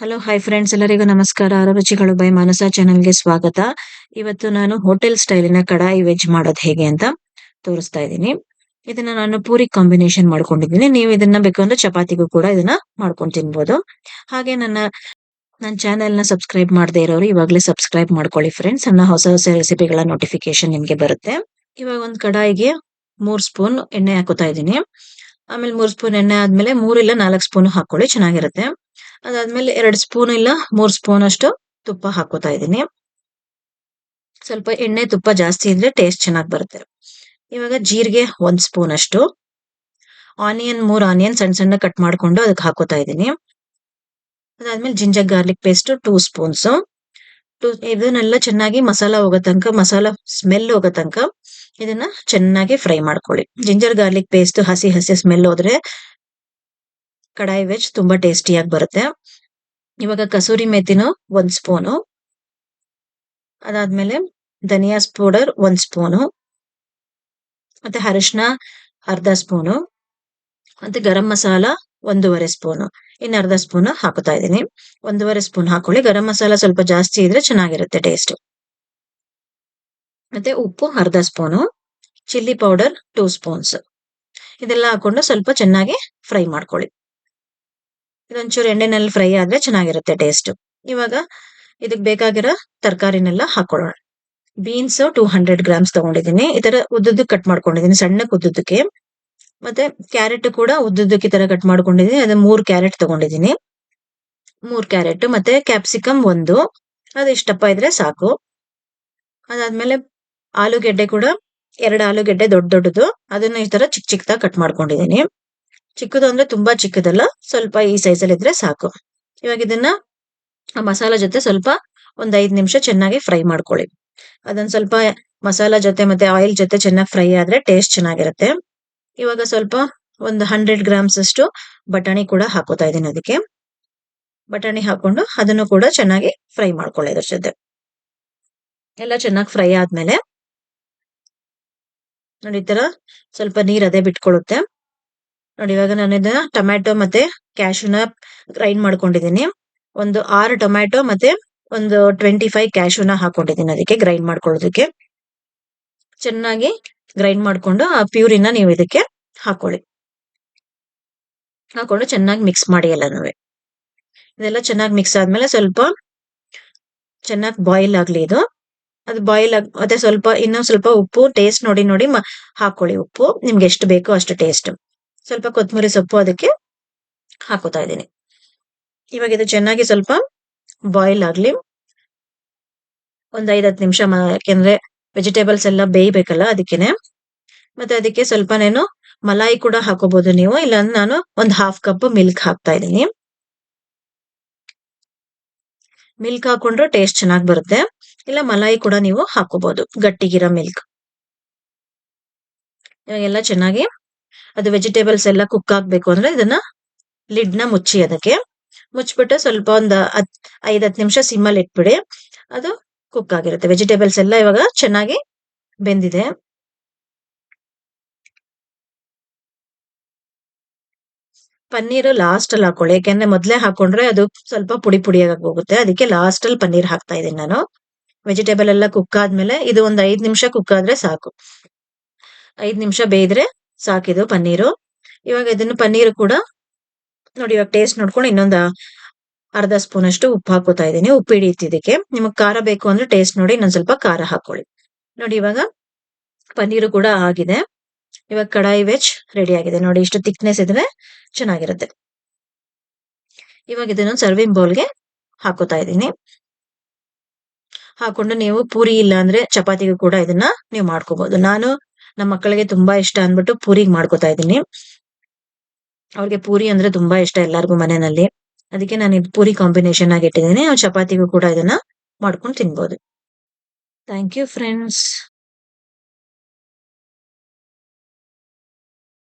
Hello hi friends ಎಲ್ಲರಿಗೂ ನಮಸ್ಕಾರ. ರುಚಿಗಳು by ಮಾನಸ ಚಾನಲ್ಗೆ ಸ್ವಾಗತ. ಇವತ್ತು ನಾನು ಹೋಟೆಲ್ ಸ್ಟೈಲಿನ ಕಡಾಯಿ ವೆಜ್ ಮಾಡೋದು ಹೇಗೆ ಅಂತ ತೋರಿಸ್ತಾ ಇದ್ದೀನಿ. ಇದನ್ನ ನಾನು ಪೂರಿ ಕಾಂಬಿನೇಷನ್ ಮಾಡ್ಕೊಂಡಿದ್ದೀನಿ. ನೀವು ಇದನ್ನ ಬೇಕಂದ್ರೆ ಚಪಾತಿಗೂ ಕೂಡ ಇದನ್ನ ಮಾಡ್ಕೊಂಡು ತಿನ್ಬೋದು. ಹಾಗೆ ನನ್ನ ನನ್ನ ಚಾನೆಲ್ನ ಸಬ್ಸ್ಕ್ರೈಬ್ ಮಾಡದೇ ಇರೋರು ಇವಾಗಲೇ ಸಬ್ಸ್ಕ್ರೈಬ್ ಮಾಡ್ಕೊಳ್ಳಿ ಫ್ರೆಂಡ್ಸ್ ನನ್ನ ಹೊಸ ಹೊಸ ರೆಸಿಪಿಗಳ ನೋಟಿಫಿಕೇಶನ್ ನಿಮ್ಗೆ ಬರುತ್ತೆ. ಇವಾಗ ಒಂದು ಕಡಾಯಿಗೆ ಮೂರ್ ಸ್ಪೂನ್ ಎಣ್ಣೆ ಹಾಕೋತಾ ಇದ್ದೀನಿ. ಆಮೇಲೆ ಮೂರ್ ಸ್ಪೂನ್ ಎಣ್ಣೆ ಆದ್ಮೇಲೆ ಮೂರಿಲ್ಲ ನಾಲ್ಕು ಸ್ಪೂನ್ ಹಾಕೊಳ್ಳಿ ಚೆನ್ನಾಗಿರುತ್ತೆ. ಅದಾದ್ಮೇಲೆ ಎರಡ್ ಸ್ಪೂನ್ ಇಲ್ಲ, ಮೂರ್ ಸ್ಪೂನ್ ಅಷ್ಟು ತುಪ್ಪ ಹಾಕೋತಾ ಇದ್ದೀನಿ. ಸ್ವಲ್ಪ ಎಣ್ಣೆ ತುಪ್ಪ ಜಾಸ್ತಿ ಇದ್ರೆ ಟೇಸ್ಟ್ ಚೆನ್ನಾಗಿ ಬರುತ್ತೆ. ಇವಾಗ ಜೀರಿಗೆ ಒಂದ್ ಸ್ಪೂನ್ ಅಷ್ಟು. ಆನಿಯನ್ ಮೂರ್ ಆನಿಯನ್ ಸಣ್ಣ ಸಣ್ಣ ಕಟ್ ಮಾಡ್ಕೊಂಡು ಅದಕ್ಕೆ ಹಾಕೋತಾ ಇದ್ದೀನಿ. ಅದಾದ್ಮೇಲೆ ginger garlic paste two spoons ಇದನ್ನೆಲ್ಲ ಚೆನ್ನಾಗಿ ಮಸಾಲ ಹೋಗೋ ತನಕ, ಮಸಾಲ ಸ್ಮೆಲ್ ಹೋಗೋ ತನಕ ಇದನ್ನ ಚೆನ್ನಾಗಿ ಫ್ರೈ ಮಾಡ್ಕೊಳ್ಳಿ. ಜಿಂಜರ್ ಗಾರ್ಲಿಕ್ ಪೇಸ್ಟ್ ಹಸಿ ಹಸಿ ಸ್ಮೆಲ್ ಹೋದ್ರೆ ಕಡಾಯಿ ವೆಜ್ ತುಂಬಾ ಟೇಸ್ಟಿಯಾಗಿ ಬರುತ್ತೆ. ಇವಾಗ ಕಸೂರಿ ಮೆಥಿನು ಒಂದ್ ಸ್ಪೂನು. ಅದಾದ್ಮೇಲೆ ಧನಿಯಾಸ್ ಪೌಡರ್ ಒಂದ್ ಸ್ಪೂನು. ಮತ್ತೆ ಅರಿಶಿನ ಅರ್ಧ ಸ್ಪೂನು. ಮತ್ತೆ ಗರಂ ಮಸಾಲ ಒಂದೂವರೆ ಸ್ಪೂನು. ಇನ್ನು ಅರ್ಧ ಸ್ಪೂನ್ ಹಾಕುತ್ತಾ ಇದ್ದೀನಿ. ಒಂದೂವರೆ ಸ್ಪೂನ್ ಹಾಕೊಳ್ಳಿ. ಗರಂ ಮಸಾಲ ಸ್ವಲ್ಪ ಜಾಸ್ತಿ ಇದ್ರೆ ಚೆನ್ನಾಗಿರುತ್ತೆ ಟೇಸ್ಟ್. ಮತ್ತೆ ಉಪ್ಪು ಅರ್ಧ spoon. Chilli powder two spoons. ಇದೆಲ್ಲ ಹಾಕೊಂಡು ಸ್ವಲ್ಪ ಚೆನ್ನಾಗಿ ಫ್ರೈ ಮಾಡ್ಕೊಳ್ಳಿ. ಇದೊಂಚೂರು ಎಣ್ಣೆನಲ್ಲಿ ಫ್ರೈ ಆದ್ರೆ ಚೆನ್ನಾಗಿರುತ್ತೆ ಟೇಸ್ಟ್ ಇವಾಗ ಇದಕ್ ಬೇಕಾಗಿರೋ ತರಕಾರಿನೆಲ್ಲ ಹಾಕೊಳ್ಳೋಣ. ಬೀನ್ಸ್ ಟೂ ಹಂಡ್ರೆಡ್ ಗ್ರಾಮ್ಸ್ ತಗೊಂಡಿದ್ದೀನಿ. ಈ ತರ ಉದ್ದಕ್ಕೆ ಕಟ್ ಮಾಡ್ಕೊಂಡಿದ್ದೀನಿ ಸಣ್ಣಕ್ಕೆ ಉದ್ದಕ್ಕೆ ಮತ್ತೆ ಕ್ಯಾರೆಟ್ ಕೂಡ ಉದ್ದಕ್ಕೆ ತರ ಕಟ್ ಮಾಡ್ಕೊಂಡಿದ್ದೀನಿ. ಅದೇ ಮೂರ್ ಕ್ಯಾರೆಟ್ ತಗೊಂಡಿದ್ದೀನಿ. ಮೂರ್ ಕ್ಯಾರೆಟ್ ಮತ್ತೆ ಕ್ಯಾಪ್ಸಿಕಮ್ ಒಂದು. ಅದು ಇಷ್ಟಪ್ಪ ಇದ್ರೆ ಸಾಕು. ಅದಾದ್ಮೇಲೆ ಆಲೂಗೆಡ್ಡೆ ಕೂಡ ಎರಡು ಆಲೂಗೆಡ್ಡೆ ದೊಡ್ಡ ದೊಡ್ಡದು. ಅದನ್ನ ಈ ತರ ಚಿಕ್ಕ ಚಿಕ್ಕದಾಗಿ ಕಟ್ ಮಾಡ್ಕೊಂಡಿದ್ದೀನಿ. ಚಿಕ್ಕದು ಅಂದ್ರೆ ತುಂಬಾ ಚಿಕ್ಕದಲ್ಲ, ಸ್ವಲ್ಪ ಈ ಸೈಜಲ್ಲಿ ಇದ್ರೆ ಸಾಕು. ಇವಾಗ ಇದನ್ನ ಆ ಮಸಾಲ ಜೊತೆ ಸ್ವಲ್ಪ ಒಂದ್ ಐದ್ ನಿಮಿಷ ಚೆನ್ನಾಗಿ ಫ್ರೈ ಮಾಡ್ಕೊಳ್ಳಿ. ಅದನ್ನ ಸ್ವಲ್ಪ ಮಸಾಲ ಜೊತೆ ಮತ್ತೆ ಆಯಿಲ್ ಜೊತೆ ಚೆನ್ನಾಗಿ ಫ್ರೈ ಆದ್ರೆ ಟೇಸ್ಟ್ ಚೆನ್ನಾಗಿರುತ್ತೆ. ಇವಾಗ ಸ್ವಲ್ಪ ಒಂದು ಹಂಡ್ರೆಡ್ ಗ್ರಾಮ್ಸ್ ಅಷ್ಟು ಬಟಾಣಿ ಕೂಡ ಹಾಕೋತಾ ಇದ್ದೀನಿ ಅದಕ್ಕೆ. ಬಟಾಣಿ ಹಾಕೊಂಡು ಅದನ್ನು ಕೂಡ ಚೆನ್ನಾಗಿ ಫ್ರೈ ಮಾಡ್ಕೊಳ್ಳಿ ಅದ್ರ ಜೊತೆ. ಎಲ್ಲ ಚೆನ್ನಾಗಿ ಫ್ರೈ ಆದ್ಮೇಲೆ ನೋಡಿ ತರ ಸ್ವಲ್ಪ ನೀರ್ ಅದೇ ಬಿಟ್ಕೊಳ್ಳುತ್ತೆ. ನೋಡಿ, ಇವಾಗ ನಾನು ಇದನ್ನ ಟೊಮ್ಯಾಟೊ ಮತ್ತೆ ಕ್ಯಾಶುನ ಗ್ರೈಂಡ್ ಮಾಡ್ಕೊಂಡಿದ್ದೀನಿ. ಒಂದು ಆರು ಟೊಮ್ಯಾಟೊ ಮತ್ತೆ ಒಂದು ಟ್ವೆಂಟಿ ಫೈವ್ ಕ್ಯಾಶುನ ಹಾಕೊಂಡಿದ್ದೀನಿ ಅದಕ್ಕೆ ಗ್ರೈಂಡ್ ಮಾಡ್ಕೊಳ್ಳೋದಕ್ಕೆ. ಚೆನ್ನಾಗಿ ಗ್ರೈಂಡ್ ಮಾಡ್ಕೊಂಡು ಆ ಪ್ಯೂರಿನ ನೀವು ಇದಕ್ಕೆ ಹಾಕೊಳ್ಳಿ. ಹಾಕೊಂಡು ಚೆನ್ನಾಗಿ ಮಿಕ್ಸ್ ಮಾಡಿ ಎಲ್ಲನೂ ಇದೆಲ್ಲ ಚೆನ್ನಾಗಿ ಮಿಕ್ಸ್ ಆದ್ಮೇಲೆ ಸ್ವಲ್ಪ ಚೆನ್ನಾಗಿ ಬಾಯ್ಲ್ ಆಗ್ಲಿ ಇದು. ಅದು ಬಾಯ್ಲ್ ಆಗ್, ಮತ್ತೆ ಸ್ವಲ್ಪ ಇನ್ನೊಂದು ಸ್ವಲ್ಪ ಉಪ್ಪು ಟೇಸ್ಟ್ ನೋಡಿ ನೋಡಿ ಹಾಕೊಳ್ಳಿ ಉಪ್ಪು. ನಿಮ್ಗೆ ಎಷ್ಟು ಬೇಕೋ ಅಷ್ಟು ಟೇಸ್ಟ್ ಸ್ವಲ್ಪ ಕೊತ್ತಂಬರಿ ಸೊಪ್ಪು ಅದಕ್ಕೆ ಹಾಕೋತಾ ಇದ್ದೀನಿ. ಇವಾಗ ಇದು ಚೆನ್ನಾಗಿ ಸ್ವಲ್ಪ ಬಾಯ್ಲ್ ಆಗ್ಲಿ. ಒಂದ್ ಐದ್ ಹತ್ತು ನಿಮಿಷ ಯಾಕೆಂದ್ರೆ ವೆಜಿಟೇಬಲ್ಸ್ ಎಲ್ಲ ಬೇಯ್ಬೇಕಲ್ಲ ಅದಕ್ಕೇನೆ. ಮತ್ತೆ ಅದಕ್ಕೆ ಸ್ವಲ್ಪ ನೇನು ಮಲಾಯಿ ಕೂಡ ಹಾಕೋಬಹುದು ನೀವು. ಇಲ್ಲ ನಾನು ಒಂದ್ ಹಾಫ್ ಕಪ್ ಮಿಲ್ಕ್ ಹಾಕ್ತಾ ಇದ್ದೀನಿ. ಮಿಲ್ಕ್ ಹಾಕೊಂಡ್ರೆ ಟೇಸ್ಟ್ ಚೆನ್ನಾಗಿ ಬರುತ್ತೆ. ಇಲ್ಲ ಮಲಾಯಿ ಕೂಡ ನೀವು ಹಾಕೋಬಹುದು ಗಟ್ಟಿಗಿರೋ ಮಿಲ್ಕ್ ಇವಾಗೆಲ್ಲ ಚೆನ್ನಾಗಿ ಅದು ವೆಜಿಟೇಬಲ್ಸ್ ಎಲ್ಲ ಕುಕ್ ಆಗ್ಬೇಕು ಅಂದ್ರೆ ಇದನ್ನ ಲಿಡ್ನ ಮುಚ್ಚಿ ಅದಕ್ಕೆ. ಮುಚ್ಚಿಬಿಟ್ಟು ಸ್ವಲ್ಪ ಒಂದ್ ಹತ್, ಐದ್, ಹತ್ತು ನಿಮಿಷ ಸಿಮ್ಮಲ್ಲಿ ಇಟ್ಬಿಡಿ. ಅದು ಕುಕ್ ಆಗಿರುತ್ತೆ. ವೆಜಿಟೇಬಲ್ಸ್ ಎಲ್ಲ ಇವಾಗ ಚೆನ್ನಾಗಿ ಬೆಂದಿದೆ. ಪನ್ನೀರ್ ಲಾಸ್ಟ್ ಅಲ್ಲಿ ಹಾಕೊಳ್ಳಿ. ಯಾಕೆಂದ್ರೆ ಮೊದ್ಲೇ ಹಾಕೊಂಡ್ರೆ ಅದು ಸ್ವಲ್ಪ ಪುಡಿ ಪುಡಿಯಾಗಿ ಹೋಗುತ್ತೆ. ಅದಕ್ಕೆ ಲಾಸ್ಟ್ ಅಲ್ಲಿ ಪನ್ನೀರ್ ಹಾಕ್ತಾ ಇದ್ದೀನಿ ನಾನು. ವೆಜಿಟೇಬಲ್ ಎಲ್ಲ ಕುಕ್ ಆದ್ಮೇಲೆ ಇದು ಒಂದ್ ಐದ್ ನಿಮಿಷ ಕುಕ್ ಆದ್ರೆ ಸಾಕು. ಐದ್ ನಿಮಿಷ ಬೇಯ್ದ್ರೆ ಸಾಕಿದು ಪನ್ನೀರು. ಇವಾಗ ಇದನ್ನು ಪನ್ನೀರು ಕೂಡ ನೋಡಿ ಇವಾಗ ಟೇಸ್ಟ್ ನೋಡ್ಕೊಂಡು ಇನ್ನೊಂದು ಅರ್ಧ ಸ್ಪೂನ್ ಅಷ್ಟು ಉಪ್ಪು ಹಾಕೋತಾ ಇದ್ದೀನಿ. ಉಪ್ಪು ಹಿಡಿಯುತ್ತೆ ಇದಕ್ಕೆ ನಿಮಗೆ ಖಾರ ಬೇಕು ಅಂದ್ರೆ ಟೇಸ್ಟ್ ನೋಡಿ ಇನ್ನೊಂದ್ ಸ್ವಲ್ಪ ಖಾರ ಹಾಕೊಳ್ಳಿ ನೋಡಿ ಇವಾಗ ಪನ್ನೀರು ಕೂಡ ಆಗಿದೆ. ಇವಾಗ ಕಡಾಯಿ ವೆಜ್ ರೆಡಿ ಆಗಿದೆ. ನೋಡಿ ಇಷ್ಟು ಥಿಕ್ನೆಸ್ ಇದ್ರೆ ಚೆನ್ನಾಗಿರುತ್ತೆ. ಇವಾಗ ಇದನ್ನ ಸರ್ವಿಂಗ್ ಬೌಲ್ಗೆ ಹಾಕೋತಾ ಇದ್ದೀನಿ. ಹಾಕೊಂಡು ನೀವು ಪೂರಿ ಇಲ್ಲ ಅಂದ್ರೆ ಚಪಾತಿಗೂ ಕೂಡ ಇದನ್ನ ನೀವು ಮಾಡ್ಕೋಬಹುದು ನಾನು ನಮ್ಮ ಮಕ್ಕಳಿಗೆ ತುಂಬಾ ಇಷ್ಟ ಅಂದ್ಬಿಟ್ಟು ಪೂರಿಗೆ ಮಾಡ್ಕೋತಾ ಇದ್ದೀನಿ. ಅವ್ರಿಗೆ ಪೂರಿ ಅಂದ್ರೆ ತುಂಬಾ ಇಷ್ಟ ಎಲ್ಲರಿಗೂ ಮನೆಯಲ್ಲಿ. ಅದಕ್ಕೆ ನಾನು ಇದು ಪೂರಿ ಕಾಂಬಿನೇಷನ್ ಆಗಿ ಚಪಾತಿಗೂ ಕೂಡ ಇದನ್ನ ಮಾಡ್ಕೊಂಡು ತಿನ್ಬೋದು. Thank you friends